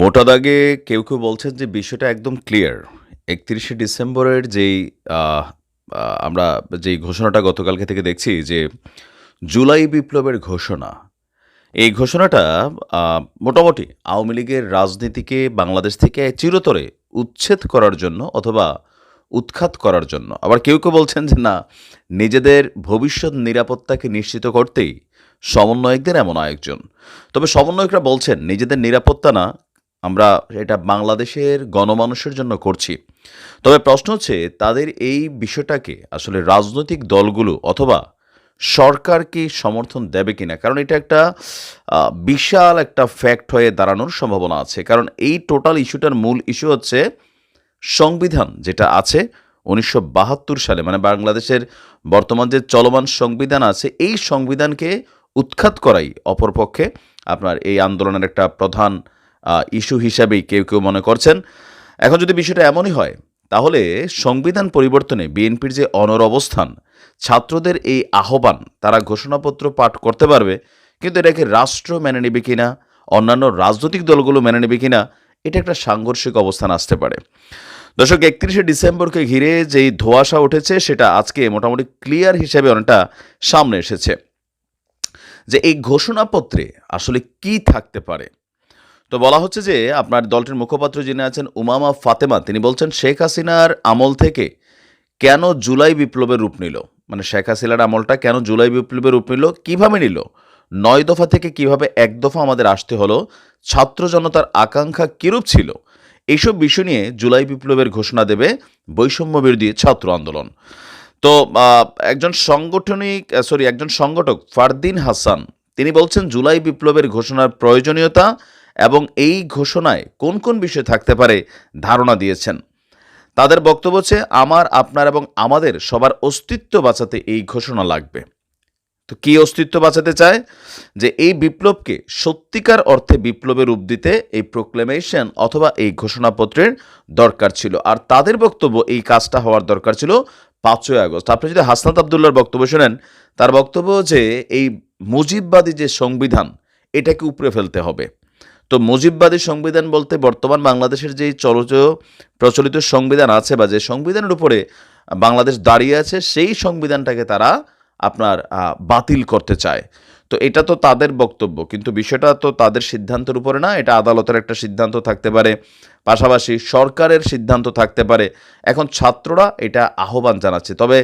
মোটা দাগে কেউ কেউ বলছেন যে বিষয়টা একদম ক্লিয়ার একত্রিশে ডিসেম্বরের যেই আমরা যেই ঘোষণাটা গতকালকে থেকে দেখছি যে জুলাই বিপ্লবের ঘোষণা, এই ঘোষণাটা মোটামুটি আওয়ামী লীগের রাজনীতিকে বাংলাদেশ থেকে চিরতরে উচ্ছেদ করার জন্য অথবা উৎখাত করার জন্য। আবার কেউ কেউ বলছেন যে না, নিজেদের ভবিষ্যৎ নিরাপত্তাকে নিশ্চিত করতেই সমন্বয়কদের এমন আরেকজন। তবে সমন্বয়করা বলছেন, নিজেদের নিরাপত্তা না আমরা এটা বাংলাদেশের গণমানুষের জন্য করছি। তবে প্রশ্ন হচ্ছে, তাদের এই বিষয়টাকে আসলে রাজনৈতিক দলগুলো অথবা সরকার কি সমর্থন দেবে কিনা? কারণ এটা একটা বিশাল একটা ফ্যাক্ট হয়ে দাঁড়ানোর সম্ভাবনা আছে। কারণ এই টোটাল ইস্যুটার মূল ইস্যু হচ্ছে সংবিধান যেটা আছে উনিশশো বাহাত্তর সালে। মানে বাংলাদেশের বর্তমান যে চলমান সংবিধান আছে, এই সংবিধানকে উৎখাত করাই অপরপক্ষে আপনার এই আন্দোলনের একটা প্রধান ইস্যু হিসাবেই কেউ কেউ মনে করছেন। এখন যদি বিষয়টা এমনই হয়, তাহলে সংবিধান পরিবর্তনে বিএনপির যে অনর অবস্থান, ছাত্রদের এই আহ্বান তারা ঘোষণাপত্র পাঠ করতে পারবে, কিন্তু এটাকে রাষ্ট্র মেনে নেবে কিনা, অন্যান্য রাজনৈতিক দলগুলো মেনে নেবে কিনা, এটা একটা সাংঘর্ষিক অবস্থান আসতে পারে। দর্শক, একত্রিশে ডিসেম্বরকে ঘিরে যেই ধোঁয়াশা উঠেছে, সেটা আজকে মোটামুটি ক্লিয়ার হিসেবে অনেকটা সামনে এসেছে। যে এই ঘোষণাপত্রে আসলে কি থাকতে পারে তো বলা হচ্ছে যে আপনার দলটির মুখপাত্র যিনি আছেন উমামা ফাতেমা, তিনি বলছেন শেখ হাসিনার আমল থেকে কেন জুলাই বিপ্লবের রূপ নিল? মানে শেখ হাসিনার আমলটা কেন জুলাই বিপ্লবের রূপ নিল? কীভাবে নিল? নয় দফা থেকে কীভাবে এক দফা আমাদের আসতে হলো? ছাত্র জনতার আকাঙ্ক্ষা কিরূপ ছিল? এইসব বিষয় নিয়ে জুলাই বিপ্লবের ঘোষণা দেবে বৈষম্য বিরোধী ছাত্র আন্দোলন। তো একজন সাংগঠনিক সরি একজন সংগঠক ফারদিন হাসান, তিনি বলছেন জুলাই বিপ্লবের ঘোষণার প্রয়োজনীয়তা এবং এই ঘোষণায় কোন কোন বিষয় থাকতে পারে ধারণা দিয়েছেন। তাদের বক্তব্য হচ্ছে, আমার, আপনার এবং আমাদের সবার অস্তিত্ব বাঁচাতে এই ঘোষণা লাগবে। তো কি অস্তিত্ব বাঁচাতে চায়? যে এই বিপ্লবকে সত্যিকার অর্থে বিপ্লবের রূপ দিতে এই প্রোক্লেমেশন অথবা এই ঘোষণাপত্রের দরকার ছিল। আর তাদের বক্তব্য এই কাজটা হওয়ার দরকার ছিল পাঁচই আগস্ট। আপনি যদি হাসনাত আবদুল্লার বক্তব্য শোনেন, তার বক্তব্য যে এই মুজিববাদী যে সংবিধান, এটাকে উপরে ফেলতে হবে। তো মুজিববাদী সংবিধান বলতে বর্তমান বাংলাদেশের যেই চলচ প্রচলিত সংবিধান আছে বা যে সংবিধানের উপরে বাংলাদেশ দাঁড়িয়ে আছে, সেই সংবিধানটাকে তারা আপনার বাতিল করতে চায়। তো এটা তো তাদের বক্তব্য, কিন্তু বিষয়টা তো তাদের সিদ্ধান্তের উপরে না, এটা আদালতের একটা সিদ্ধান্ত থাকতে পারে, পাশাপাশি সরকারের সিদ্ধান্ত থাকতে পারে। এখন ছাত্ররা এটা আহ্বান জানাচ্ছে, তবে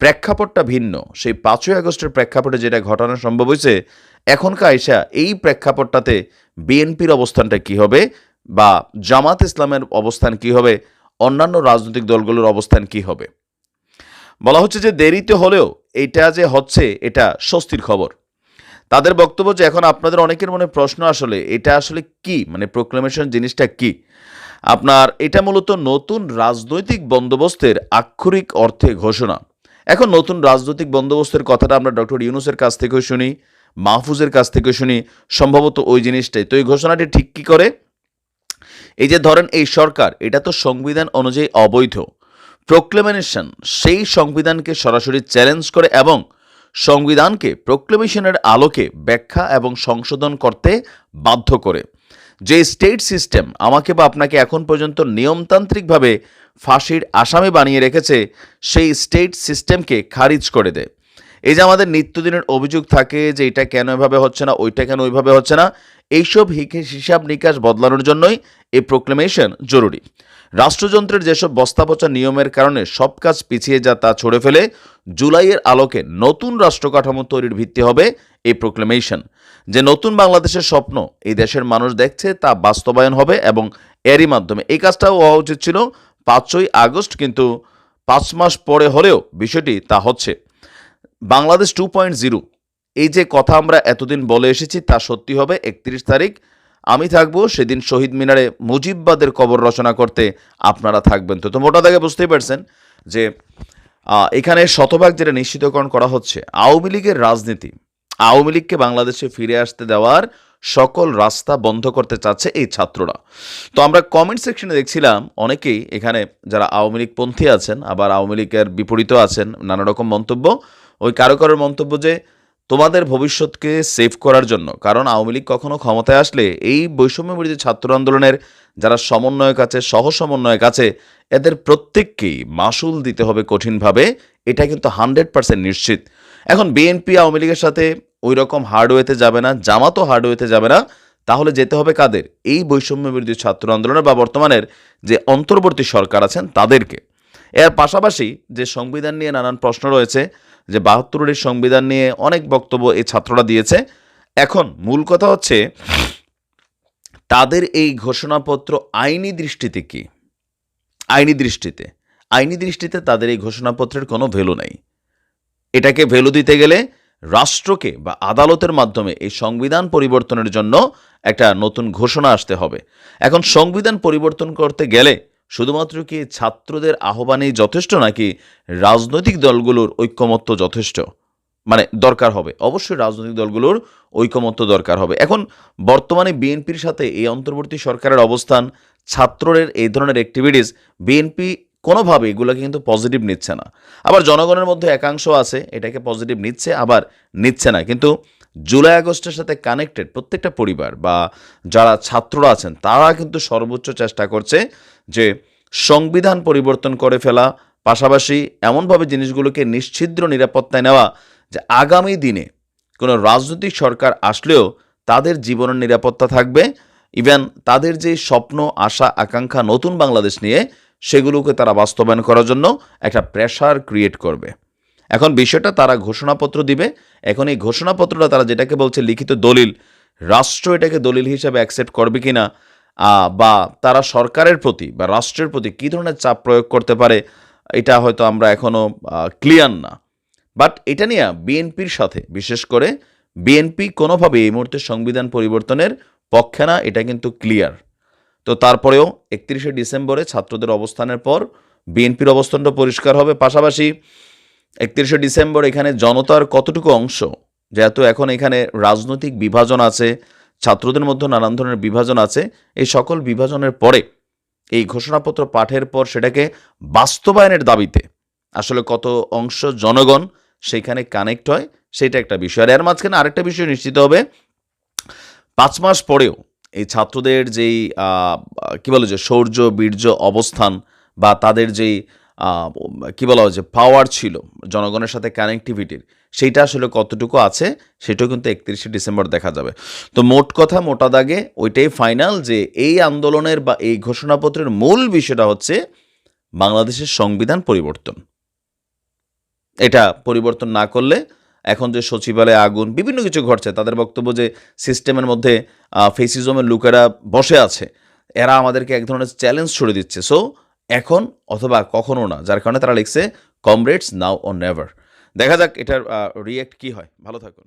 প্রেক্ষাপটটা ভিন্ন। সেই পাঁচই আগস্টের প্রেক্ষাপটে যেটা ঘটানো সম্ভব হয়েছে, এখনকার আয়সা এই প্রেক্ষাপটটাতে বিএনপির অবস্থানটা কি হবে বা জামাত ইসলামের অবস্থান কি হবে, অন্যান্য রাজনৈতিক দলগুলোর অবস্থান কি হবে? বলা হচ্ছে যে দেরিতে হলেও এটা যে হচ্ছে, এটা স্বস্তির খবর। তাদের বক্তব্য যে এখন আপনাদের অনেকের মনে প্রশ্ন আসলে, এটা আসলে কি? মানে প্রোক্লেমেশন জিনিসটা কি? আপনার এটা মূলত নতুন রাজনৈতিক বন্দোবস্তের আক্ষরিক অর্থে ঘোষণা। এখন নতুন রাজনৈতিক বন্দোবস্তের কথাটা আমরা ডক্টর ইউনুসের কাছ থেকেও শুনি, মাহফুজের কাছ থেকেও শুনি, সম্ভবত ওই জিনিসটাই। তো এই ঘোষণাটি ঠিক কি করে? এই যে ধরেন এই সরকার, এটা তো সংবিধান অনুযায়ী অবৈধ। প্রোক্লেমেশন সেই সংবিধানকে সরাসরি চ্যালেঞ্জ করে এবং সংবিধানকে প্রোক্লেমেশনের আলোকে ব্যাখ্যা এবং সংশোধন করতে বাধ্য করে। যে স্টেট সিস্টেম আমাকে বা আপনাকে এখন পর্যন্ত নিয়মতান্ত্রিকভাবে ফাঁসির আসামি বানিয়ে রেখেছে সেই স্টেট সিস্টেমকে খারিজ করে দেয় এই যে আমাদের নিত্যদিনের অভিযোগ থাকে যে এটা কেন এভাবে হচ্ছে না, ওইটা কেন ওইভাবে হচ্ছে না, এইসব হিসাব নিকাশ বদলানোর জন্যই এই প্রোক্লেমেশন জরুরি। রাষ্ট্রযন্ত্রের যেসব বস্তাপচা নিয়মের কারণে সব কাজ পিছিয়ে যা তা ছড়ে ফেলে, জুলাইয়ের আলোকে নতুন রাষ্ট্র কাঠামো তৈরির ভিত্তি হবে এই প্রোক্লেমেশন যে নতুন বাংলাদেশের স্বপ্ন এই দেশের মানুষ দেখছে তা বাস্তবায়ন হবে এবং এরই মাধ্যমে। এই কাজটাও হওয়া উচিত ছিল পাঁচই আগস্ট কিন্তু পাঁচ মাস পরে হলেও বিষয়টি তা হচ্ছে। বাংলাদেশ টু পয়েন্ট জিরো এই যে কথা আমরা এতদিন বলে এসেছি তা সত্যি হবে একত্রিশ তারিখ। আমি থাকব সেদিন শহীদ মিনারে মুজিববাদের কবর রচনা করতে আপনারা থাকবেন তো। তো মোটা দাগে বুঝতেই পারছেন যে এখানে শতভাগ যেটা নিশ্চিতকরণ করা হচ্ছে, আওয়ামী লীগের রাজনীতি, আওয়ামী লীগকে বাংলাদেশে ফিরে আসতে দেওয়ার সকল রাস্তা বন্ধ করতে চাচ্ছে এই ছাত্ররা। তো আমরা কমেন্ট সেকশনে দেখছিলাম অনেকেই এখানে যারা আওয়ামী লীগ পন্থী আছেন, আবার আওয়ামী লীগের বিপরীতও আছেন, নানা রকম মন্তব্য। ওই কারও কারোর মন্তব্য যে, তোমাদের ভবিষ্যৎকে সেভ করার জন্য। কারণ আওয়ামী লীগ কখনো ক্ষমতায় আসলে এই বৈষম্য ছাত্র আন্দোলনের যারা সমন্বয়ক আছে, সহ সমন্বয়ক আছে, এদের প্রত্যেককেই মাসুল দিতে হবে কঠিনভাবে। এটা কিন্তু হান্ড্রেড পার্সেন্ট নিশ্চিত। এখন বিএনপি আওয়ামী লীগের সাথে ওই রকম হার্ডওয়েতে যাবে না, জামাতও হার্ডওয়েতে যাবে না। তাহলে যেতে হবে কাদের? এই বৈষম্য বিরোধী ছাত্র আন্দোলনের বা বর্তমানের যে অন্তর্বর্তী সরকার আছেন তাদেরকে। এর পাশাপাশি যে সংবিধান নিয়ে নানান প্রশ্ন রয়েছে, যে বাহাত্তরের সংবিধান নিয়ে অনেক বক্তব্য এই ছাত্ররা দিয়েছে। এখন মূল কথা হচ্ছে, তাদের এই ঘোষণাপত্র আইনি দৃষ্টিতে কি? আইনি দৃষ্টিতে। আইনি দৃষ্টিতে তাদের এই ঘোষণাপত্রের কোনো ভ্যালু নেই। এটাকে ভ্যালু দিতে গেলে রাষ্ট্রকে বা আদালতের মাধ্যমে এই সংবিধান পরিবর্তনের জন্য একটা নতুন ঘোষণা আসতে হবে। এখন সংবিধান পরিবর্তন করতে গেলে শুধুমাত্র কি ছাত্রদের আহ্বানেই যথেষ্ট নাকি রাজনৈতিক দলগুলোর ঐক্যমত্য যথেষ্ট? মানে দরকার হবে। অবশ্যই রাজনৈতিক দলগুলোর ঐকমত্য দরকার হবে। এখন বর্তমানে বিএনপির সাথে এই অন্তর্বর্তী সরকারের অবস্থান ছাত্রের এই ধরনের অ্যাক্টিভিটিস বিএনপি কোনোভাবে এগুলোকে কিন্তু পজিটিভ নিচ্ছে না। আবার জনগণের মধ্যে একাংশ আছে, এটাকে পজিটিভ নিচ্ছে, আবার নিচ্ছে না। কিন্তু জুলাই আগস্টের সাথে কানেক্টেড প্রত্যেকটা পরিবার বা যারা ছাত্ররা আছেন, তারা কিন্তু সর্বোচ্চ চেষ্টা করছে যে সংবিধান পরিবর্তন করে ফেলা। পাশাপাশি এমনভাবে জিনিসগুলোকে নিশ্ছিদ্র নিরাপত্তায় নেওয়া যে আগামী দিনে কোনো রাজনৈতিক সরকার আসলেও তাদের জীবনের নিরাপত্তা থাকবে। ইভেন তাদের যে স্বপ্ন, আশা, আকাঙ্ক্ষা নতুন বাংলাদেশ নিয়ে সেগুলোকে তারা বাস্তবায়ন করার জন্য একটা প্রেশার ক্রিয়েট করবে। এখন বিষয়টা তারা ঘোষণাপত্র দিবে। এখন এই ঘোষণাপত্রটা তারা যেটাকে বলছে লিখিত দলিল রাষ্ট্র এটাকে দলিল হিসাবে অ্যাকসেপ্ট করবে কিনা আহ, বা তারা সরকারের প্রতি বা রাষ্ট্রের প্রতি কী ধরনের চাপ প্রয়োগ করতে পারে এটা হয়তো আমরা এখনও ক্লিয়ার না। বাট এটা নিয়ে বিএনপির সাথে বিশেষ করে বিএনপি কোনোভাবে এই মুহূর্তে সংবিধান পরিবর্তনের পক্ষে না এটা কিন্তু ক্লিয়ার তো তারপরেও একত্রিশে ডিসেম্বরে ছাত্রদের অবস্থানের পর বিএনপির অবস্থানটা পরিষ্কার হবে। পাশাপাশি একত্রিশে ডিসেম্বর এখানে জনতার কতটুকু অংশ, যেহেতু এখন এখানে রাজনৈতিক বিভাজন আছে, ছাত্রদের মধ্যে নানান ধরনের বিভাজন আছে, এই সকল বিভাজনের পরে এই ঘোষণাপত্র পাঠের পর সেটাকে বাস্তবায়নের দাবিতে আসলে কত অংশ জনগণ সেইখানে কানেক্ট হয়, সেটা একটা বিষয়। আর এর মাঝখানে আরেকটা বিষয় নিশ্চিত হবে, পাঁচ মাস পরেও এই ছাত্রদের যেই কি বলে যে শৌর্য বীর্য অবস্থান বা তাদের যেই কি বলা হয় যে পাওয়ার ছিল, জনগণের সাথে কানেক্টিভিটির সেইটা আসলে কতটুকু আছে সেটাও কিন্তু একত্রিশে ডিসেম্বর দেখা যাবে। তো মোট কথা, মোটা দাগে ওইটাই ফাইনাল যে এই আন্দোলনের বা এই ঘোষণাপত্রের মূল বিষয়টা হচ্ছে বাংলাদেশের সংবিধান পরিবর্তন। এটা পরিবর্তন না করলে এখন যে সচিবালয়ে আগুন, বিভিন্ন কিছু ঘটছে। তাদের বক্তব্য যে সিস্টেমের মধ্যে ফেসিজমের লোকেরা বসে আছে, এরা আমাদেরকে এক ধরনের চ্যালেঞ্জ ছড়ে দিচ্ছে। সো এখন অথবা কখনো না, যার কারণে তারা লিখছে কমরেডস নাও ও নেভার দেখা যাক এটার রিয়েক্ট কি হয়। ভালো থাকুন।